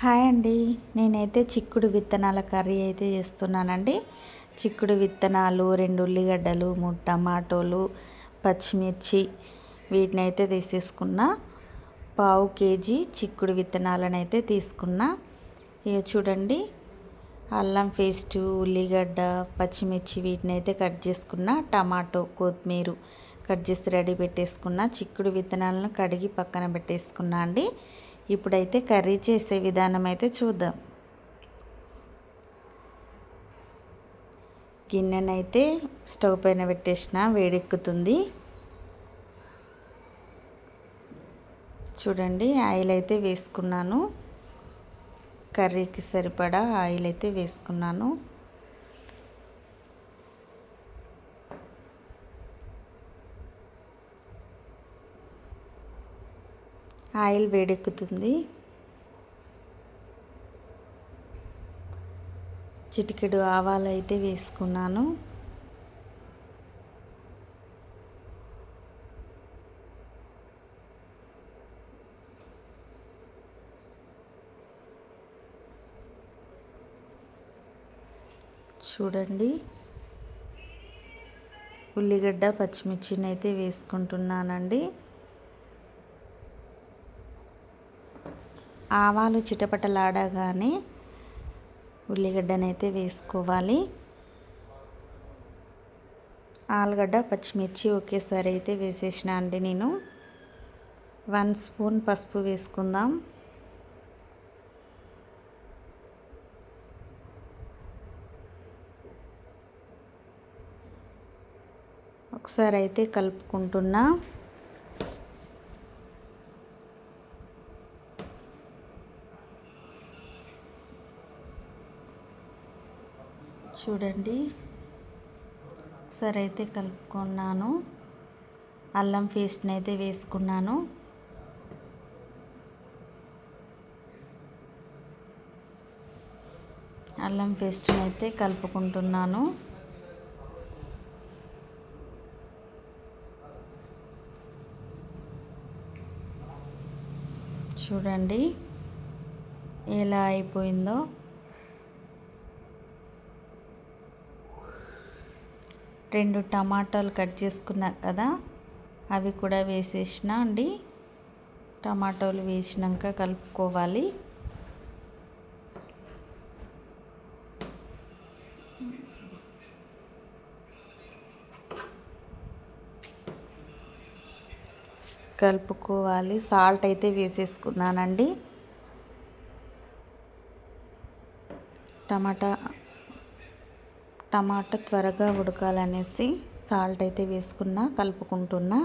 Hi అండి. నేనైతే చిక్కుడు విత్తనాల కర్రీ అయితే చేస్తున్నానండి. చిక్కుడు విత్తనాలు రెండు ఉల్లిగడ్డలు మూడు టమాటోలు పచ్చిమిర్చి వీటిని అయితే తీసేసుకున్న. పావు కేజీ చిక్కుడు విత్తనాలను అయితే తీసుకున్నా. ఇక చూడండి అల్లం పేస్టు ఉల్లిగడ్డ పచ్చిమిర్చి వీటిని అయితే కట్ చేసుకున్న. టమాటో కొత్తిమీర కట్ చేసి రెడీ పెట్టేసుకున్న. చిక్కుడు విత్తనాలను కడిగి పక్కన పెట్టేసుకున్నా అండి. ఇప్పుడైతే కర్రీ చేసే విధానం అయితే చూద్దాం. గిన్నెనైతే స్టవ్ పైన పెట్టేసిన వేడెక్కుతుంది. చూడండి ఆయిల్ అయితే వేసుకున్నాను. కర్రీకి సరిపడా ఆయిల్ అయితే వేసుకున్నాను. ఆయిల్ వేడెక్కుతుంది. చిటికెడు ఆవాలు అయితే వేసుకున్నాను. చూడండి. ఉల్లిగడ్డ పచ్చిమిర్చిని అయితే వేసుకుంటున్నానండి. ఆవాలు చిటపటలాడగానే ఉల్లిగడ్డనైతే వేసుకోవాలి. ఆలుగడ్డ పచ్చిమిర్చి ఒకేసారి అయితే వేసేసిన అండి నేను. వన్ స్పూన్ పసుపు వేసుకుందాం. ఒకసారి అయితే కలుపుకుంటున్నా. చూడండి. ఒకసారి అయితే కలుపుకున్నాను. అల్లం పేస్ట్ని అయితే వేసుకున్నాను. అల్లం పేస్ట్ని అయితే కలుపుకుంటున్నాను. చూడండి. ఎలా అయిపోయిందో. రెండు టమాటాలు కట్ చేసుకున్నా కదా అవి కూడా వేసేసిన అండి. టమాటాలు వేసినాక కలుపుకోవాలి. కలుపుకోవాలి. సాల్ట్ అయితే వేసేసుకున్నానండి. టమాటా టమాటా త్వరగా ఉడకాలనేసి సాల్ట్ అయితే వేసుకున్నా కలుపుకుంటున్నా.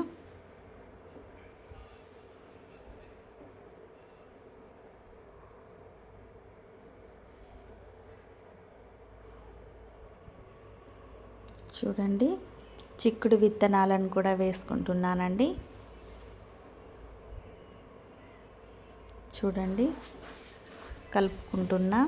చూడండి చిక్కుడు విత్తనాలను కూడా వేసుకుంటున్నానండి. చూడండి కలుపుకుంటున్నా.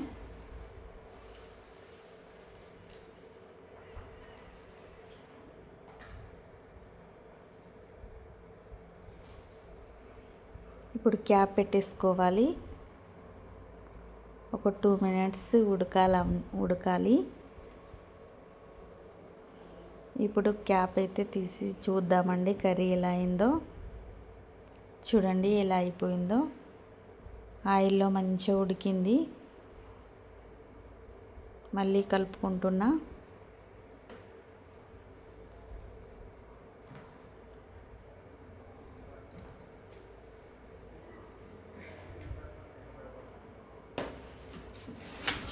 ఇప్పుడు క్యాప్ పెట్టేసుకోవాలి. ఒక టూ మినిట్స్ ఉడకాల ఉడకాలి. ఇప్పుడు క్యాప్ అయితే తీసి చూద్దామండి కర్రీ ఎలా అయిందో. చూడండి ఎలా అయిపోయిందో. ఆయిల్లో మంచిగా ఉడికింది. మళ్ళీ కలుపుకుంటున్నా.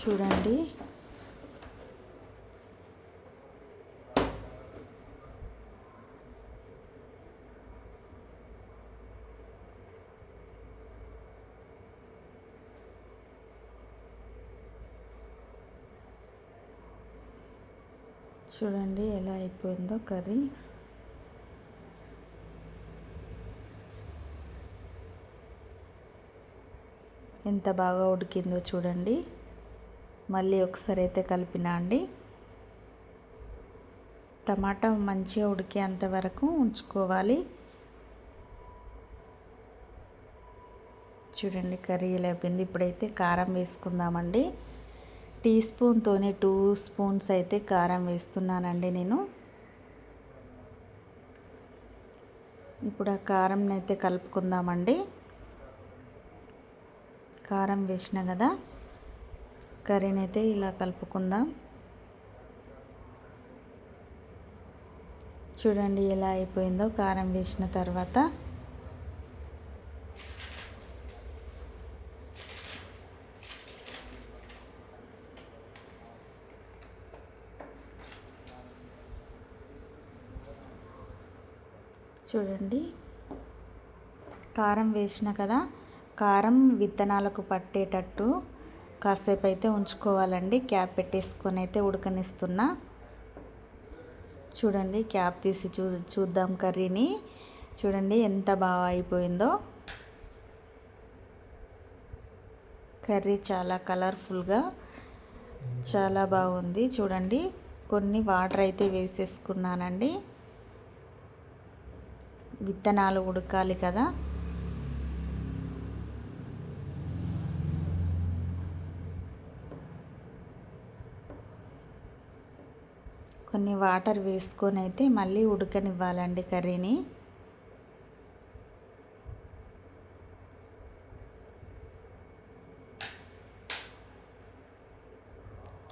చూడండి. చూడండి ఎలా అయిపోయిందో కర్రీ. ఎంత బాగా ఉడికిందో చూడండి. మళ్ళీ ఒకసారి అయితే కలిపినా అండి. టమాటా మంచిగా ఉడికేంత వరకు ఉంచుకోవాలి. చూడండి కర్రీ లేపింది ఇప్పుడైతే కారం వేసుకుందామండి. టీ స్పూన్తోనే టూ స్పూన్స్ అయితే కారం వేస్తున్నానండి నేను. ఇప్పుడు ఆ కారంని అయితే కలుపుకుందామండి. కారం వేసిన కదా. కర్రీని అయితే ఇలా కలుపుకుందాం. చూడండి ఎలా అయిపోయిందో కారం వేసిన తర్వాత. చూడండి. కారం వేసిన కదా కారం విత్తనాలకు పట్టేటట్టు కాసేపు అయితే ఉంచుకోవాలండి. క్యాప్ పెట్టేసుకొని అయితే ఉడకనిస్తున్నా. చూడండి క్యాప్ తీసి చూ చూద్దాం కర్రీని. చూడండి ఎంత బాగా అయిపోయిందో. కర్రీ చాలా కలర్ఫుల్గా చాలా బాగుంది. చూడండి కొన్ని వాటర్ అయితే వేసేసుకున్నానండి. విత్తనాలు ఉడకాలి కదా. కొన్ని వాటర్ వేసుకొని అయితే మళ్ళీ ఉడకనివ్వాలండి కర్రీని.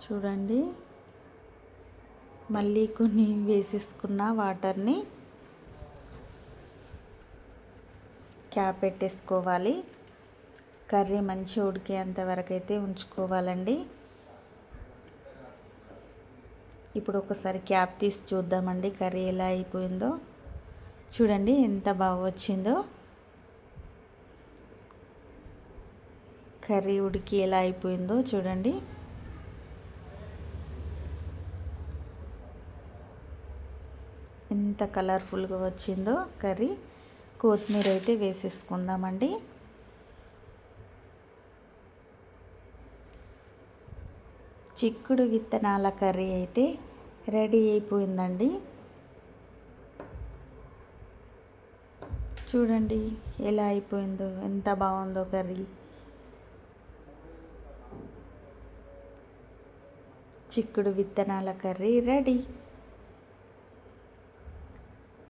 చూడండి. మళ్ళీ కొన్ని వేసేసుకున్న వాటర్ని క్యాప్ పెట్టేసుకోవాలి. కర్రీ మంచిగా ఉడికేంత వరకు అయితే ఉంచుకోవాలండి. ఇప్పుడు ఒకసారి క్యాప్ తీసి చూద్దామండి. కర్రీ ఎలా అయిపోయిందో. చూడండి ఎంత బాగా వచ్చిందో. కర్రీ ఉడికి ఎలా అయిపోయిందో చూడండి. ఎంత కలర్ఫుల్గా వచ్చిందో కర్రీ. కొత్తిమీర అయితే వేసేసుకుందామండి. చిక్కుడు విత్తనాల కర్రీ అయితే రెడీ అయిపోయిందండి. చూడండి ఎలా అయిపోయిందో ఎంత బాగుందో కర్రీ. చిక్కుడు విత్తనాల కర్రీ రెడీ.